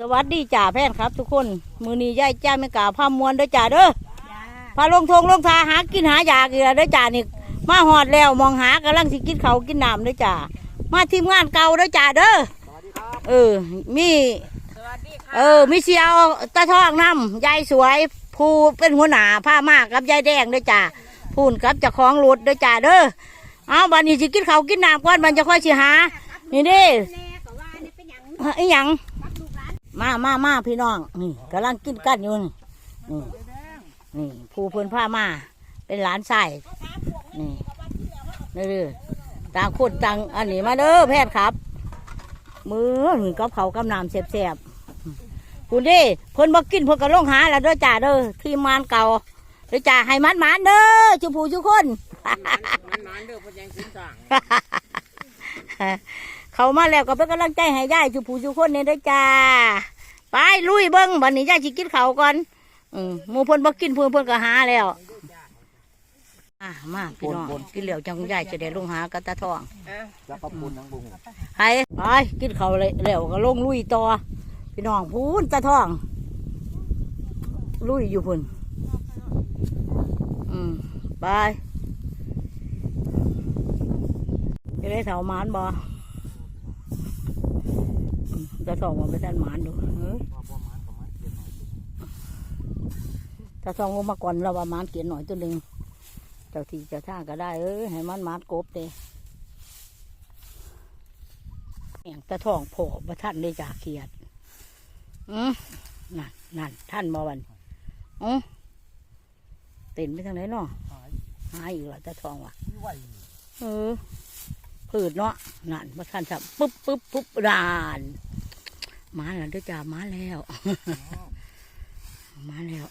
สวัสดีจ่าแพนครับ ทุกคน มือนี้ย่ายจ้าไม่กล่าวพามวนเด้อจ่าเด้อพาลงทงลงทาหากินหายากอีกแล้วเด้อจ่านี่มาหอดแล้วมองหากำลังสิกินเขาวกินน้ำเด้อจ่ามาทีมงานเก่าเด้อจ่าเด้อเออมีสวัสดีค่ะเออมีเสียวตาทองน้ำยายสวยผู้เป็นหัวหน้าผ้ามากกับยายแดงเด้อจ่าพูนกับเจ้าของรถเด้อจ่าเด้อเอาบัดนี้สิกินเขาวกินน้ำก่อนมันจะค่อยสิหานี่เด้แน่ก็ว่านี่เป็นหยังอีหยังกับลูกหลาน มามามาพี่น้อง นี่กำลังกินกันอยู่นี่นี่นี่ผู้เพื่อนผ้ามา เป็นหลานชายนี่นี่เด้อต่างคนต่างอันนี้มาเด้อแพทย์ครับ มือหือกับเขาวกำน้ำแสบๆคุณดิเพิ่นบอกกินเพิ่นก็ลงหาแล้วด้อจ่าเด้อทีมงานเก่าด้อจ่าให้มันมันเด้อจุผู้จุคนมันนานเด้อพยังสินสั่ง เขามาแล้วก็เป็นกำลังใจให้ยายจุผู้จุคนเนี่ยเด้อจ้า ไปลุยเบิ้งบัดนี้ยายสิกินเขาวก่อน อืมหมูเพิ่นบ่กินเพิ่นเพิ่นก็หาแล้วอะมาพี่น้องกินเหลียวจังยายจะได้ลงหากระตาทองจะขอบคุณนังบุงไปไปกินเขาวเลยแล้วก็ลงลุยต่อพี่น้องพูนตาทอง ลุยอยู่พุ่นอืมไปจะได้เถามานบ่ อืมตาทองมาไปท่านหมานดูเฮ้ยตาทองลงมาก่อนเราว่าหมานเกียนหน่อยตัวหนึ่งเจ้าที่เจ้าท่าก็ได้เอ้ยให้มันหมานกบเด้อย่างตะทองโผล่มาท่านได้จากเขียดอืมนั่นนั่นท่านมาวันอือเต้นไปทางไหนเนาะหายอีกแล้วตะทองว่ะไม่ไหวเออผืดเนาะนั่นมาท่านสับปุ๊บปุ๊บปุ๊บดาน มาแล้วเด้วยจ้ามาแล้วมาแล้ว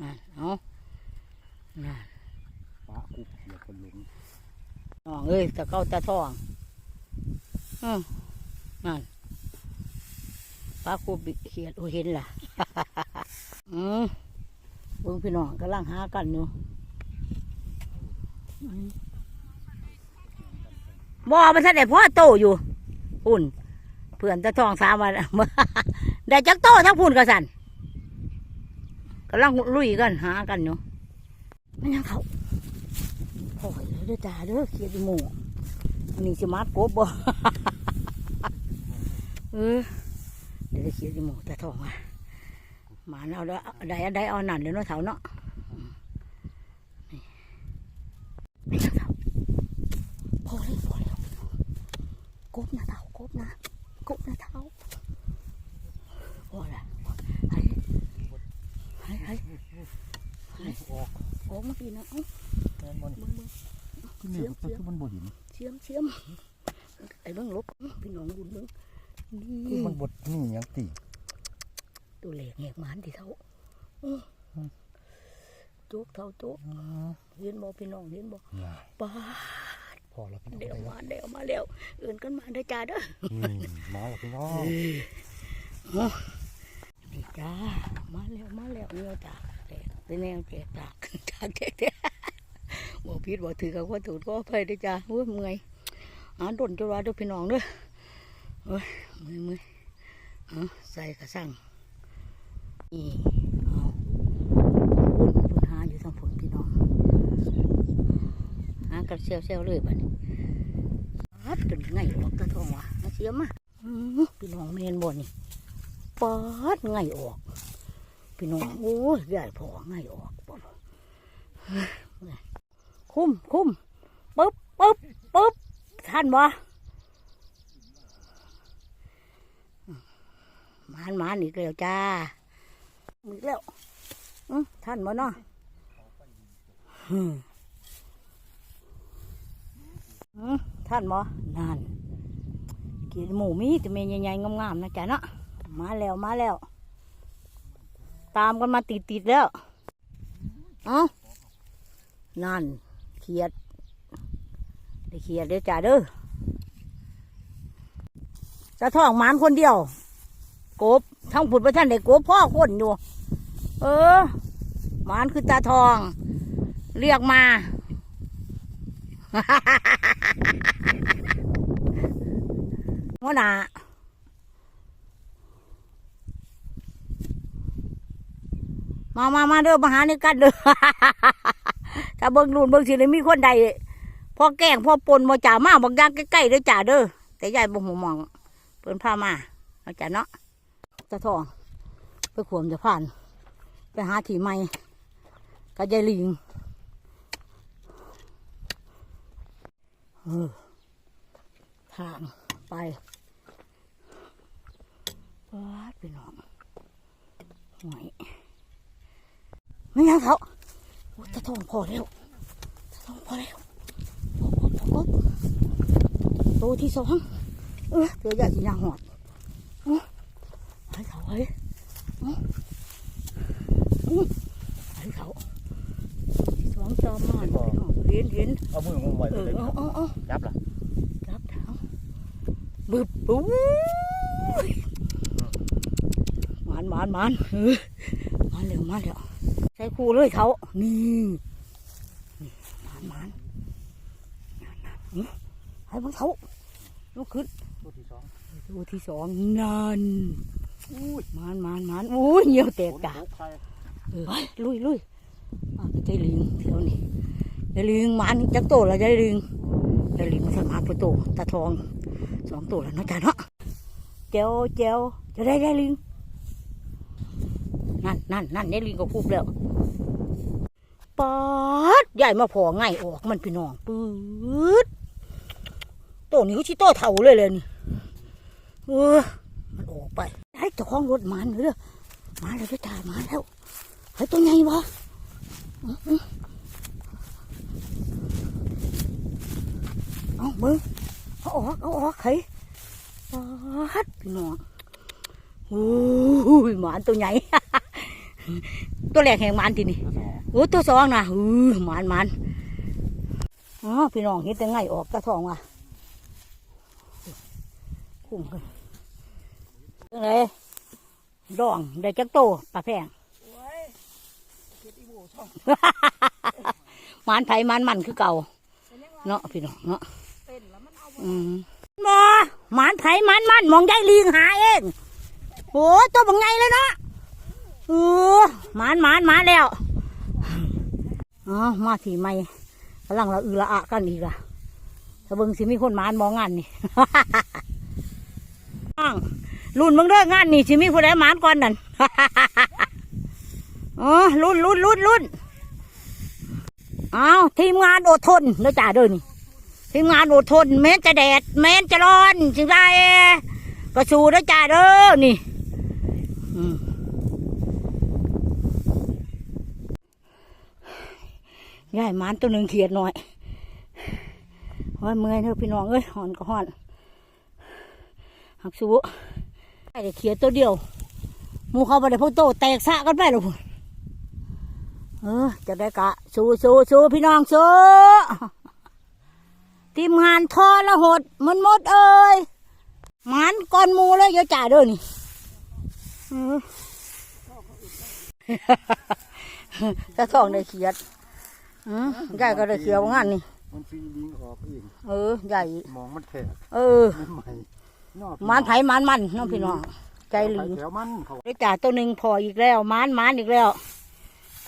นั่นเอานั่นป้ากูเขียคนหลงน้องเอ้ยตะเก้าตะทองอืมนั่นป้าครูบเขียดโอเห็นล่ะอืมเบิ่งพี่น้องกำลังหากันอยู่บ่มันท่านได้พ่อโตอยู่ปุ่น เพื่อนตะทองสามวันได้จักโตทั้งปุ่นกับสันกำลังลุยกันหากันอยู่มันยังเขาโอ้ยเด้อจ้าเด้อเขียดหมูอันนี้สมาร์ทโกบบ่เออเดี๋ยวเขียดหมูต่ทองอะมาเอาแล้ได้ได้เอาหนันเดี๋ยวน้องเถาเนาะอืมนี่ไม่ต้อเถาพอแล้วพอแล้วกบนะเถากบนะ กบนะเถาพอละให้ให้ให้ให้ออกโอ้มาปีนะเอ้าแม่นมันเบิ่งเบิ่งที่นี่ก็คือมันบ่เห็นเชียมเชียมไอ้เบิ้งลบพี่น้องบุญเบิ้งคือนี่มันบดนี่ยังตีตัวเหล็กแหกหมันที่เท่าอื้อโจ๊กเท่าโจ๊กเห็นบ่พี่น้องเห็นบ่อย่าป้าด พอแล้วพี่น้องเดี๋ยวได้มาเดี๋ยวมาเดี๋ยวเอื่นกันมาได้อจ้าเด้อนี่มาแล้วพี่น้องนี่จ้ามาแล้วมาแล้วเนี่ยจ้าแตกเป็นแนวแตกตากจ้าแตกแตกบ่ผิดบ่ถือกับว่าถูกก็ไปได้อจ้าเฮ้ยเมื่อยอ่านดนจุฬาเด้อพี่น้องเด้อเฮ้ยเมื่อยเมื่อยเอาใส่กระสังนี่เอาปุ่นปุ่นหาอยู่ทางฝนพี่น้องหา กันเซลเซลเลยบัดนี้ฮัดจนไงออกตะทองวะมาเสียมาพี่น้องเมนบ่นี่ปาดไงออก พี่น้องโอ้ยใหญ่พอไงออกบ่คุ้มคุ้มปึ๊บปึ๊บปึ๊บท่านบ่มานมานอีกแล้วจ้าอีกแล้วท่านบ่เนาะ ท่านบ่นั่นกินหมูมีแต่เมยใหญ่ๆงามๆนะจ๊ะเนาะมาแล้วมาแล้ว ตามกันมาติดๆแล้วเอ้านั่นเขียดได้เขียดเด้อจ้าเด้อจะท้องหมานคนเดียว กบทั้งผุดประท่านได้กบพ่อคนอยู่ เออหมานคือตาทอง เรียกมา หัวน้ามามามาเด้อมาหานี่กันเด้อถ้าเบิ้งรุ่นเบิ้งสีเลยมีคนใดพ่อแกล้งพ่อปนมาจ่ามาบางย่างใกล้ๆเด้อจ่าเด้อแต่ยายบ่หูมองเปิ้นพามาเอาจ่าเนาะจะทองไปขวมจะผ่าน ไปหาถี่ไม่กระยายลิง ทางไปวาดไปหน้องหวยไม่ยังเขาตะทองพอแล้วตะทองพอแล้วกดพอกดตัวที่สองเออเยวอยากกินยางหอดอื้อไปเขาไว้อื้ออื้อไปเขาที่สองจอมมานพี่อง เห็นเห็นเอามืองงไว้เออเลยเอาเอาเอาจับล่ะรับเท้าบึบปุ้ยมันมันมันเออมาเร็วมาเร็วใส่คู่เลยเขานี่นี่มันมันนั่นนั่นอื้อให้บังเขาลุกขึ้นตัวที่สองตัวที่สองนั่นอุ้ยมันมันมันอุ้ยเหนียวแตกจ้ะฝนตใส่เออไปลุยลุยมาไปใจลิงเที่ยวนี่ ใจลิงมันจักโตแล้วใจลิงใจลิงมันสมาประตูตาทองสองตัวแล้วนะจ้ะเนาะเจียวเจียวจะได้ได้ลิงนั่นนั่นนั่นได้ลิงก็พูดแล้วปาดใหญ่มาพอง่ายออกมันพี่น้องปื๊ดโตนี้ก็ชิโตเท่าเลยเลยนี่เออมันออกไปให้เจ้าของรถมันเลยเด้อมาแล้วจ้ามาแล้วเฮ้ยตัวใหญ่วะอื้ออื้อ เอาเบิ้งเอาออกเอาออกเฮ้ยปัดพี่น้องโอ้ยหมานตัวใหญ่ ตัวแรกแห่งหมานทีนี่ตัวสองโอ้ตัวสองนะอือหมานหมานอ๋อพี่น้องเห็นแต่ไงออกตะทองว่ะคุ้มกันเลยดองได้จักโตปลาแพงหมานไผหมานมันคือเก่า เนาะพี่น้องเนาะ อืมบ่หมานไผหมานมันมองได้ลิงหาเองโอ้ตัวบังไงเลยเนาะเออหมานหมานหมานแล้วอ๋อมาทีใหม่กำลังเราอือละอะกันอีกละถ้าเบิ่งสิมีคนหมานมองงานนี่อ้างรุ่นมึงเด้องานนี่สิมีผู้ใดหมานก่อนนั่นอ๋อรุ่นรุ่นรุ่นรุ่นเอาทีมงานอดทนเด้อจ้าเด้อนี่ ทีมงานอดทนแม้จะแดดแม้จะร้อนจึงได้ก็สู้เด้อจ้าเด้อนี่อืมยายมานตัวหนึ่งเขียดหน่อยโอ้ยเมื่อยเถอะพี่น้องเอ้ยหอนก็หอนหักสู้ไอ้เด็กเขียดตัวเดียวมูเขาไปได้พวกโตแตกสะกันไปหรอกเออจะได้กะสู้สู้สู้พี่น้องสู้ ทีมงานทอละหดมันหมดเอ้ยหมันก้อนหมูเลยเดี๋ยอะจ่าเด้อนี่เออถ้าท้องได้เขียดอืมใหญ่ก็ได้เขียวงานนี่มันฟีลิงออกเองเออใหญ่มองมันแทกเออมันใหม่นอกหมันไผ่มันมันน้องพี่น้องใจหลิงแถวมันเขาได้จ่าตัวหนึ่งพออีกแล้วหมันหมันอีกแล้ว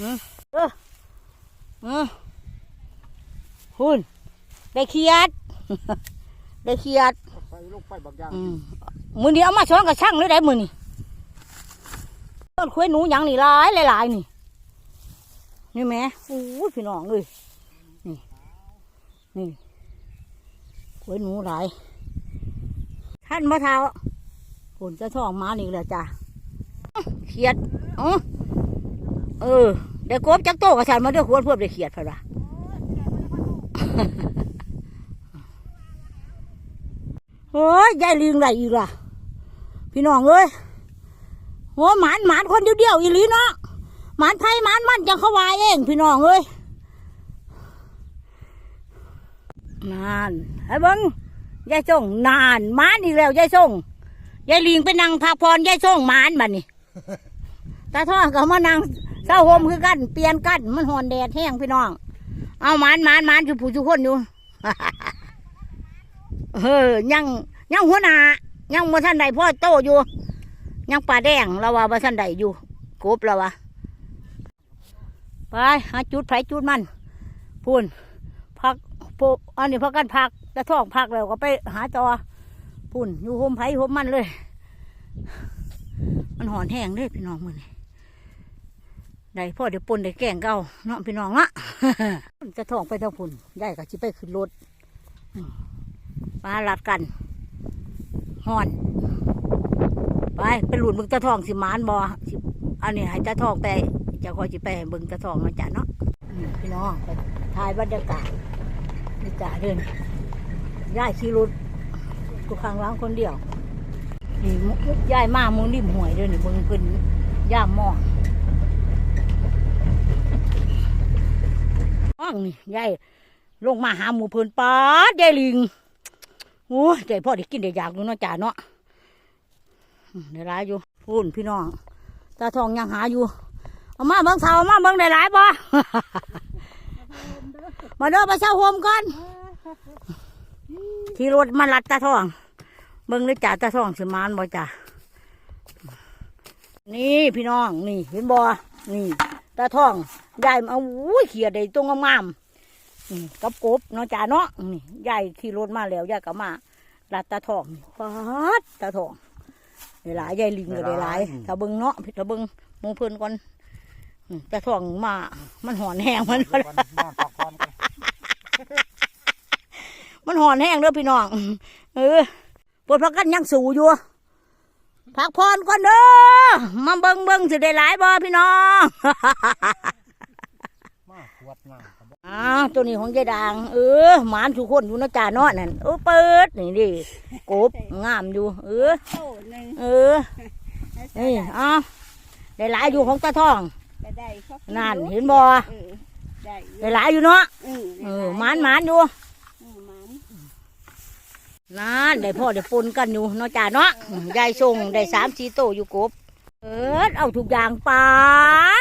อืมเอออืมคุณ ได้เขียด ได้เขียดใส่ลงไปบางอย่างอืมมือนี้เอามาช้อนกับช่างเลยได้มือนี่ต้นคุยหนูหยังนี่หลายหลายๆนี่ นี่แหม่โอ้ยพี่น้องเลยนี่นี่คุยหนูหลายท่านมะเท้าผลจะท้องมานี่แหละจ้ะเขียดอ๋อเออเดี๋ยวกบจักโตกับฉันมาเดี๋ยวควรเพื่อได้เขียดพะละ เฮ้ยยายลิงไรอีกล่ะ พี่น้องเอ้ยโหหมานหมานคนเดียวเดียวอีลีเนาะหมานไผ่หมานมันจังเขาวายเองพี่น้องเอ้ยนานไอ้เบิ้งยายส่งนานหมานอีกแล้วยายส่งยายลิงไปนั่งพักผ่อนยายส่งหมานบัดนี่ตาท่อก็มานั่งเศร้าโฮมคือกัน เปลี่ยนกันมันหอนแดดแห้งพี่น้อง เอาหมานหมานหมานอยู่ผู้ทุกคนอยู่ เออยังยังหัวหน้ายังบ่ทันใดพ่อโตอยู่ ยังป่าแดงเราว่าบ่ทันใดอยู่กบเราว่าไปหาจุดไผจุดมันพูนพักโปอันนี้พักกันพักจะท้องพักแล้วก็ไปหาต่อพูนอยู่โฮมไผโฮมมันเลย มันหอนแห้งเลยพี่น้องมือนี่ได้พ่อเดี๋ยวปนได้แกล้งเก่าเนาะพี่น้องละจะท้องไปท่าพุ่นได้ก็จิไปขึ้นรถ มมาลัดกันหอน ไปไปหลุนเบึงตะทองสิมานบอสิอันนี้ให้ตะทองไปจะคอยสิไปให้มึงตะทองมาจ้ะเนาะพี่น้องไปถ่ายบรรยากาศนี่จ้ะเดินย่ายขี่รถกูข้างล้างคนเดียวนี่ย่ายมากมึงริมห่วยเด้อนี่เบึงเป็นย่ามมองอ้องนี่ย่ายลงมาหาหมูเพิ่นป้าดยาลิง โอ้ยใจพ่อได้กินได้อยากดูเนาะจ้ะเนาะอืมได้หลายอยู่พูนพี่น้องตาทองยังหาอยู่เอามาเบิ่งเสามาเบิ่งได้หลายบ่มาเด้อมาเช่าโฮมก่อนที่รถมาลัดตาทอง เบิ่งเลยจ่าตาทองสิมานบ่จ่านี่พี่น้องนี่เห็นบ่นี่ตาทองยายมาอุ้ยเขียดได้ตรงงามๆ กับกบเนาะจ่าเนาะนี่ยายขี่รถมาแล้วยายก็มาลัดตาทองนี่ปาดตาทองได้หลายยายลิงก็ได้หลายถ้าเบิ่งเนาะถ้าเบิ่งหมูเพิ่นก่อนอืมแต่ท่องมา มันหอนแห้งมันวันนอนพักผ่อนกันมันหอนแห้งเด้อพี่น้องเออปวดพักกันยังสูอยู่พักผ่อนก่อนเด้อมาเบิ่งเบิ่งสิได้หลายบ่พี่น้องมาขวดน้ำครับ อ้าวตัวนี้ของยายดาง เออหมานทุกคนอยู่เนาะจ่าเนาะนั่นเออเปิดนี่ดิกบงามอยู่ เออโอ้หนึ่งเออนี่เอ้าวได้หลายอยู่ของตาทอง ก็ได้ครับนั่นเห็นบ่เออได้อยู่ได้หลายอยู่เนาะเออเออหมานหมานอยู่เออหมานนั่นได้พ่อได้ปนกันอยู่เนาะจ่าเนาะอืมยายส่งได้สามสี่โตอยู่กบ เออเอาทุกอย่างปา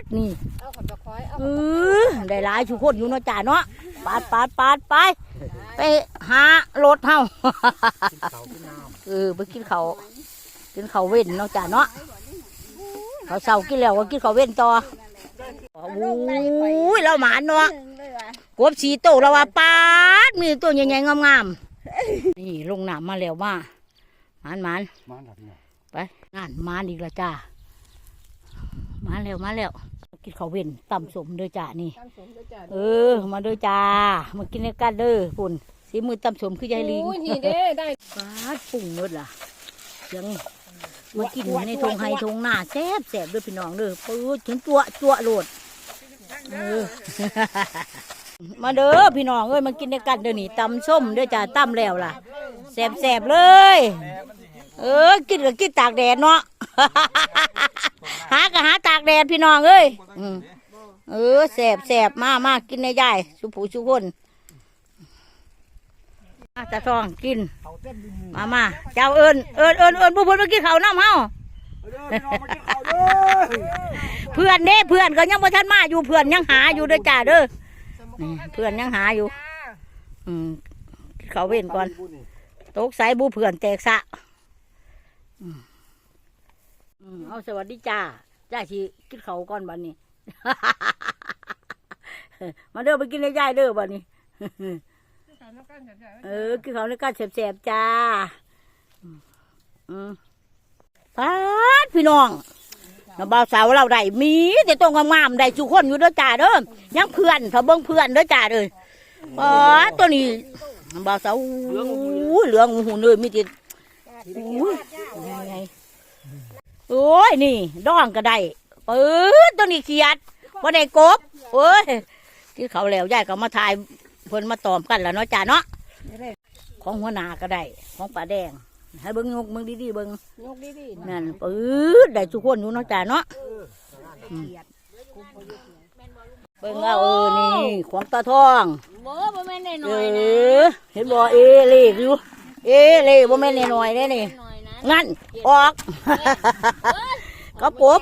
ดนี่เอาขับตะคอยเอาเออได้หลายทุกคนอยู่เนาะจ่าเนาะปาดปาดปาดไป ไปหารถเฮากินข้าวกินน้เออไปกินเขาวกินเขาวเว้นเนาะจ่าเนาะเขาเศร้ากินแล้วก็กินเขาวเว้นต่อโอ้ยเราหมานเนาะหนึ่งเลยว่ะกบสีโตแล้วว่าปาดมีตัวใหญ่ๆงามๆนี่ลงน้ำมาแล้วมาหมานหมานำมาหลับเนี่ยไปงานหมานอีกและจ้า มาแล้วมาแล้ว กินข้าวเว้นต่ำสมเด้อจ้านี่ตั้งสมด้วยจ้ะเออ มาเด้อจ้ามากินในกันเด้อปุ่นสีมือต่ำสมคือยายลิงโอ้ยนี่เด้ได้ปาดปุ่งเนดล่ะยังมากินในทงไฮทงหน้าแซ่บแซ่บเด้อพี่น้องเด้อปืดถึงตัวตัวโหลดเออมาเด้อพี่น้องเอ้ยมากินในกันเด้อนี่ตำส้มเด้อจ้าตำแล้วล่ะแซ่บแซ่บเลย เออ กินก็กินตากแดดเนาะ หาก็หาตากแดดพี่น้องเอ้ยอืมเออแซ่บแซ่บมากมากกินในยายสุผู้สุคนมาตาทองกิน มามาเจ้าเอิญเอิญเอิญเอิญผู้เพื่อนมากินข้าวน้ำเข่าหน้าม้าเพื่อนเด้เพื่อนก็ยังบ่ทันมาอยู่เพื่อนยังหาอยู่เด้อจ้าเด้อนี่เพื่อนยังหาอยู่ อืมกินข้าวเว้นก่อนตกใส่บูเพื่อนแตกสะ อืมเอาสวัสดีจ้าจ้าสิกินเขาก่อนบัดนี้ มาเด้อไปกินในยายเด้อบัดนี้ เออกินเข้าวในกันแสบๆจ้า อืมปาดพี่น้องน้าบ่าวสาวเราได้มีแต่ตัวงามๆได้ทุกคนอยู่เด้อจ้าเด้อยังเพื่อนเขาเบิ่งเพื่อนเด้อจ้าเด้อปาตัวนี้น้าบ่าวสาวอู้เหลืองหูเลยมีแต่อู้ยังไง โอ้ยนี่ดองก็ได้เออตัวนี้เขียดบ่ได้กบโอ้ยที่เขาแล้วยายก็มาถ่ายเพิ่นมาตอมกันแล้วเนาะจ้าเนาะของหัวหนาก็ได้ ของป่าแดง ให้เบิ้งยกมึงดีๆเบิ้งยกดีๆนะนั่นปื๊ดได้ทุกคนอยู่เนาะจ้าเนาะอืมเบิ้งเอาเออนี่ของตาทองบ่บ่แม่นได้หเอน่อยนะอเห็นบ่เอเล่อยู่เอเล่บ่แม่นน้อยๆเด้นี่หน่อยนะ งั้นออกกับกบ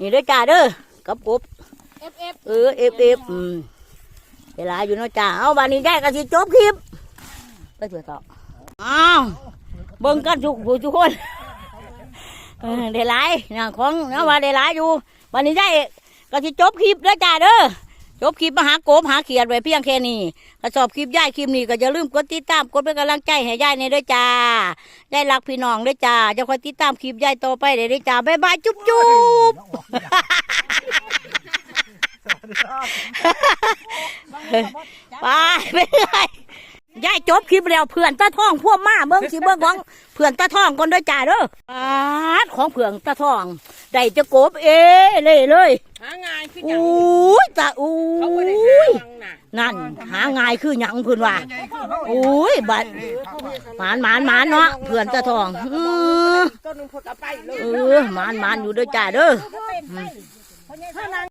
นี่เด้อจ้าเด้อกับกบเอฟเอฟเออเอฟเอฟอืมเวลาอยู่เนาะจ้าเอาบานนี้ได้ก็สิจบคลิปไปเถอะต่ออ้าวเบิ่งกันทุกผู้ทุกคนเออได้หลายนะของเนาะว่าได้หลายอยู่วันนี้ได้ก็สิจบคลิปเด้อจ้าเด้อ จบคลิปมาหาโกบหาเขียดไว้เพียงแค่นี้ก็ชอบคลิปย่ายคลิปนี้ก็อย่าลืมกดติดตามกดเป็นกำลังใจให้ย่ายในด้อจ้าย่ายรักพี่น้องเด้อจ้าจะคอยติดตามคลิปย่ายต่อไปเด้ด้อจ้าบ๊ายบายจุ๊บจุ๊บไปไปเลยยายจบคลิปแล้วเพื่อนตาท่องพวกมาเบิ้งสิเบิ้งของเพื่อนตาท่องก่อนเด้อจ้าเด้อปาของเพื่อนตาท่อง ได้จะโกบเอเลยเลยหาง่ายคืออุ้ยตาอุ้เขาบ่ได้ยหาวังน่ะนั่น หาง่ายคือหยังเพื่อนว่าอุ้ยบัดหมานหมานหมานเนาะเพื่อนตาทองเออต้นนึงพดเอาไปเลยเออหมานหมานอยู่เด้อจ้าเด้อถ้านั้น